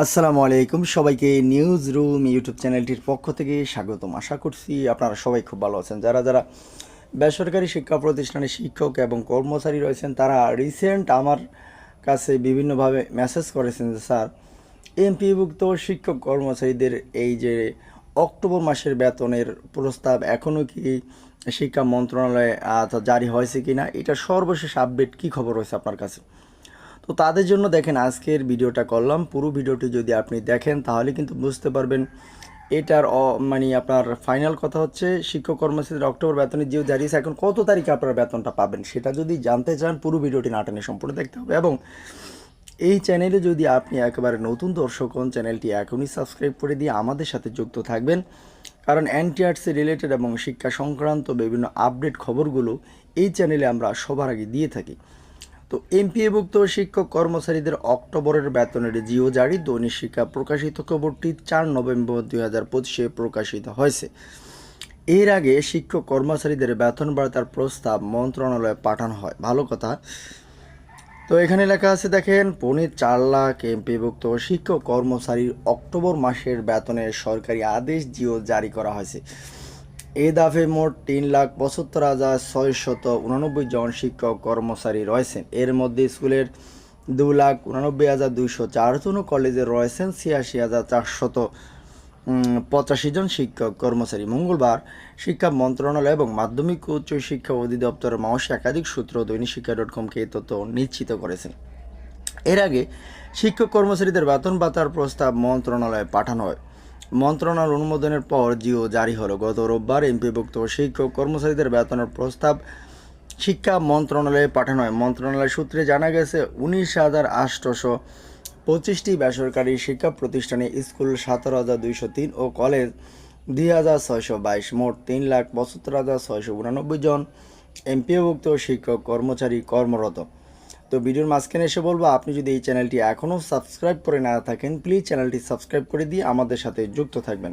আসসালামু আলাইকুম। সবাইকে নিউজ রুম ইউটিউব চ্যানেলটির পক্ষ থেকে স্বাগতম। আশা করছি আপনারা সবাই খুব ভালো আছেন। যারা যারা বেসরকারি শিক্ষা প্রতিষ্ঠানে শিক্ষক এবং কর্মচারী রয়েছেন, তারা রিসেন্ট আমার কাছে বিভিন্নভাবে মেসেজ করেছেন যে, স্যার এমপিভুক্ত শিক্ষক কর্মচারীদের এই যে অক্টোবর মাসের বেতনের প্রস্তাব এখনও কি শিক্ষা মন্ত্রণালয়ে জারি হয়েছে কিনা, এটা সর্বশেষ আপডেট কী খবর রয়েছে আপনার কাছে? তো তাদের জন্য দেখেন আজকের ভিডিওটা করলাম। পুরো ভিডিওটি যদি আপনি দেখেন, তাহলে কিন্তু বুঝতে পারবেন এটার মানে আপনার ফাইনাল কথা হচ্ছে, শিক্ষক কর্মচারীদের অক্টোবর বেতনের জারি আছে, এখন কত তারিখে আপনারা বেতনটা পাবেন সেটা যদি জানতে চান, পুরো ভিডিওটি নাটানে সম্পূর্ণ দেখতে হবে। এবং এই চ্যানেলে যদি আপনি একেবারে নতুন দর্শক হন চ্যানেলটি এখনই সাবস্ক্রাইব করে দিয়ে আমাদের সাথে যুক্ত থাকবেন। কারণ এনটিআরসি রিলেটেড এবং শিক্ষা সংক্রান্ত বিভিন্ন আপডেট খবরগুলো এই চ্যানেলে আমরা সবার আগে দিয়ে থাকি। তো এমপিএভুক্ত শিক্ষক কর্মচারীদের অক্টোবরের বেতনের জিও জারি, দৈনিক শিক্ষা প্রকাশিত খবরটি চার নভেম্বর দুই হাজার পঁচিশে প্রকাশিত হয়েছে। এর আগে শিক্ষক কর্মচারীদের বেতন বাড়াতার প্রস্তাব মন্ত্রণালয়ে পাঠানো হয়। ভালো কথা। তো এখানে লেখা আছে, দেখেন, পৌনে চার লাখ এমপিভুক্ত শিক্ষক কর্মচারীর অক্টোবর মাসের বেতনের সরকারি আদেশ জিও জারি করা হয়েছে। এ দাফে মোট তিন লাখ পঁচাত্তর হাজার ছয়শত উনানব্বই জন শিক্ষক কর্মচারী রয়েছেন। এর মধ্যে স্কুলের দু লাখ উনানব্বই হাজার দুইশো চার জন কলেজে রয়েছেন ছিয়াশি হাজার চারশত পঁচাশি জন শিক্ষক কর্মচারী। মঙ্গলবার শিক্ষা মন্ত্রণালয় এবং মাধ্যমিক উচ্চ শিক্ষা অধিদপ্তরের মাসে একাধিক সূত্র দৈনিক শিক্ষা ডট কমকে এই তথ্য নিশ্চিত করেছেন। এর আগে শিক্ষক কর্মচারীদের বেতন ভাতার প্রস্তাব মন্ত্রণালয়ে পাঠানো হয়। মন্ত্রণালয় অনুমোদনের পর জিও জারি হলো। গত রোববার এমপিভুক্ত শিক্ষক কর্মচারীদের বেতনের প্রস্তাব শিক্ষা মন্ত্রণালয়ে পাঠানো হয়। মন্ত্রণালয় সূত্রে জানা গেছে, উনিশ হাজার আটশোশো পঁচিশটি বেসরকারি শিক্ষা প্রতিষ্ঠানে স্কুল সতেরো হাজার দুইশো তিন ও কলেজ দুই হাজার ছয়শো বাইশ, মোট তিন লাখ পঁচাত্তর হাজার ছয়শো উনানব্বই জন এমপিভুক্ত শিক্ষক কর্মচারী কর্মরত। তো ভিডিওর মাঝখানে এসে বলব, আপনি যদি এই চ্যানেলটি এখনও সাবস্ক্রাইব করে না থাকেন প্লিজ চ্যানেলটি সাবস্ক্রাইব করে দিয়ে আমাদের সাথে যুক্ত থাকবেন।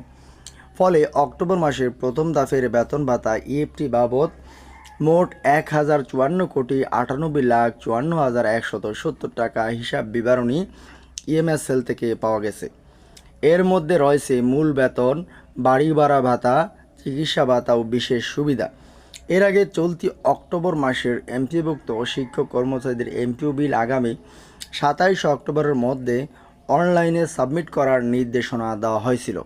ফলে অক্টোবর মাসের প্রথম দাফের বেতন ভাতা ইএফটি বাবদ মোট এক হাজার চুয়ান্ন কোটি আটানব্বই লাখ চুয়ান্ন হাজার একশত সত্তর টাকা হিসাব বিবরণী ইএমএসএল থেকে পাওয়া গেছে। এর মধ্যে রয়েছে মূল বেতন, বাড়ি ভাড়া ভাতা, চিকিৎসা ভাতা ও বিশেষ সুবিধা। এর আগে চলতি অক্টোবর মাসের এমপিভুক্ত শিক্ষক কর্মচারীদের এমপিও বিল আগামী সাতাইশ অক্টোবরের মধ্যে অনলাইনে সাবমিট করার নির্দেশনা দেওয়া হয়েছিল।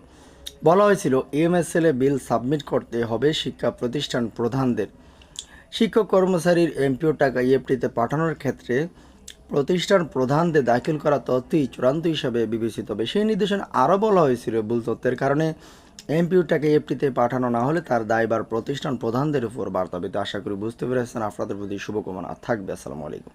বলা হয়েছিল ইএমএসএল বিল সাবমিট করতে হবে শিক্ষা প্রতিষ্ঠান প্রধানদের। শিক্ষক কর্মচারীর এমপিও টাকা ইএফটিতে পাঠানোর ক্ষেত্রে প্রতিষ্ঠান প্রধানদের দাখিল করা তথ্যই চূড়ান্ত হিসাবে বিবেচিত হবে। সেই নির্দেশনা আরও বলা হয়েছিল ভুল তথ্যের কারণে। এমপিও এফটিতে পাঠানো না হলে তার দায়বার প্রতিষ্ঠান প্রধানদের উপর বার্তাবে তো আশা করি বুঝতে পেরেছেন। আপনাদের প্রতি শুভকামনা। থাকবে। আসসালামু আলাইকুম।